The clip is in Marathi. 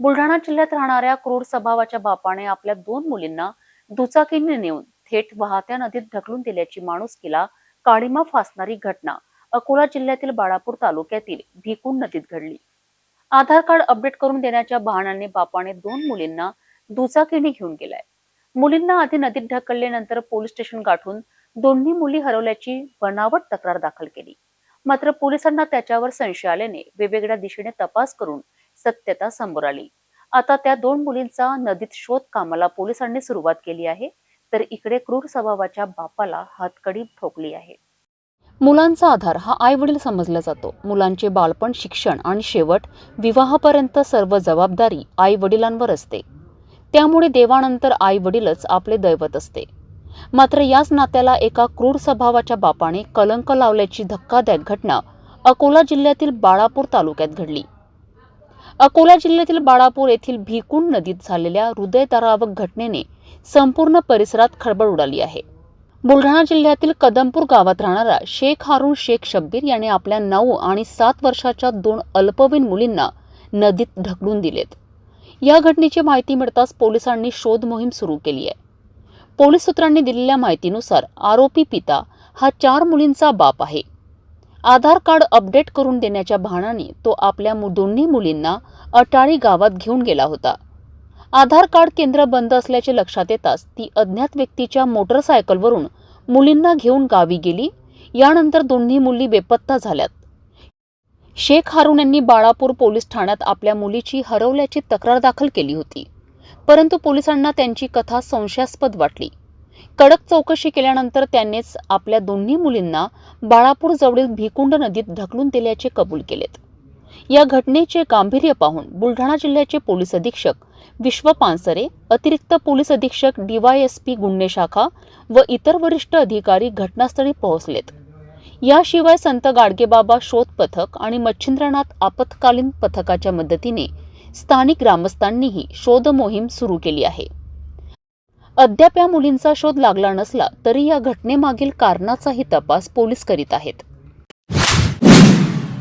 बुलढाणा जिल्ह्यात राहणाऱ्या क्रूर स्वभावाच्या बापाने आपल्या दोन मुलींना दुचाकीने नेऊन थेट वाहत्या नदीत ढकलून दिल्याची माणुसकीला काळीमा फासणारी घटना. अकोला जिल्ह्यातील बाळापूर तालुक्यातील भिकून नदीत घडली. आधार कार्ड अपडेट करून देण्याच्या बहाण्याने बापाने दोन मुलींना दुचाकीने घेऊन गेलाय. मुलींना आधी नदीत ढकलल्यानंतर पोलीस स्टेशन गाठून दोन्ही मुली हरवल्याची बनावट तक्रार दाखल केली. मात्र पोलिसांना त्याच्यावर संशय आल्याने वेगवेगळ्या दिशेने तपास करून सत्यता समोर आली. आता त्या दोन मुलींचा नदीत शोध कामाला पोलिसांनी सुरुवात केली आहे तर इकडे क्रूर स्वभावाच्या बापाला हातकडी ठोकली आहे. मुलांचा आधार हा आई वडील समजला जातो. मुलांचे बालपण शिक्षण आणि शेवट विवाहापर्यंत सर्व जबाबदारी आई वडिलांवर असते. त्यामुळे देवानंतर आई वडीलच आपले दैवत असते. मात्र याच नात्याला एका क्रूर स्वभावाच्या बापाने कलंक लावल्याची धक्कादायक घटना अकोला जिल्ह्यातील बाळापूर तालुक्यात घडली. अकोला जिल्ह्यातील बाळापूर येथील भिकुंड नदीत झालेल्या हृदयदारावक घटनेने संपूर्ण परिसरात खळबळ उडाली आहे. बुलढाणा जिल्ह्यातील कदमपूर गावात राहणारा शेख हारून शेख शब्बीर याने आपल्या नऊ आणि सात वर्षाच्या दोन अल्पवयीन मुलींना नदीत ढकलून दिलेत. या घटनेची माहिती मिळताच पोलिसांनी शोध मोहीम सुरू केली आहे. पोलीस सूत्रांनी दिलेल्या माहितीनुसार आरोपी पिता हा चार मुलींचा बाप आहे. आधार कार्ड अपडेट करून देण्याच्या बहाणाने तो आपल्या दोन्ही मुलींना अटाळी गावात घेऊन गेला होता. आधार कार्ड केंद्र बंद असल्याचे लक्षात येताच ती अज्ञात व्यक्तीच्या मोटरसायकलवरून मुलींना घेऊन गावी गेली. यानंतर दोन्ही मुली बेपत्ता झाल्यात. शेख हारून यांनी बाळापूर पोलीस ठाण्यात आपल्या मुलीची हरवल्याची तक्रार दाखल केली होती. परंतु पोलिसांना त्यांची कथा संशयास्पद वाटली. कडक चौकशी केल्यानंतर त्यांनीच आपल्या दोन्ही मुलींना बाळापूर जवळील भिकुंड नदीत ढकलून दिल्याचे कबूल केलेत. या घटनेचे गांभीर्य पाहून बुलढाणा जिल्ह्याचे पोलीस अधीक्षक विश्व पानसरे अतिरिक्त पोलीस अधीक्षक डीवायएसपी गुन्हे शाखा व इतर वरिष्ठ अधिकारी घटनास्थळी पोहोचलेत. याशिवाय संत गाडगेबाबा शोध पथक आणि मच्छिंद्रनाथ आपत्कालीन पथकाच्या मदतीने स्थानिक ग्रामस्थांनीही शोध मोहीम सुरू केली आहे. अद्याप या मुलींचा शोध लागला नसला तरी या घटनेमागील कारणाचाही तपास पोलीस करीत आहेत.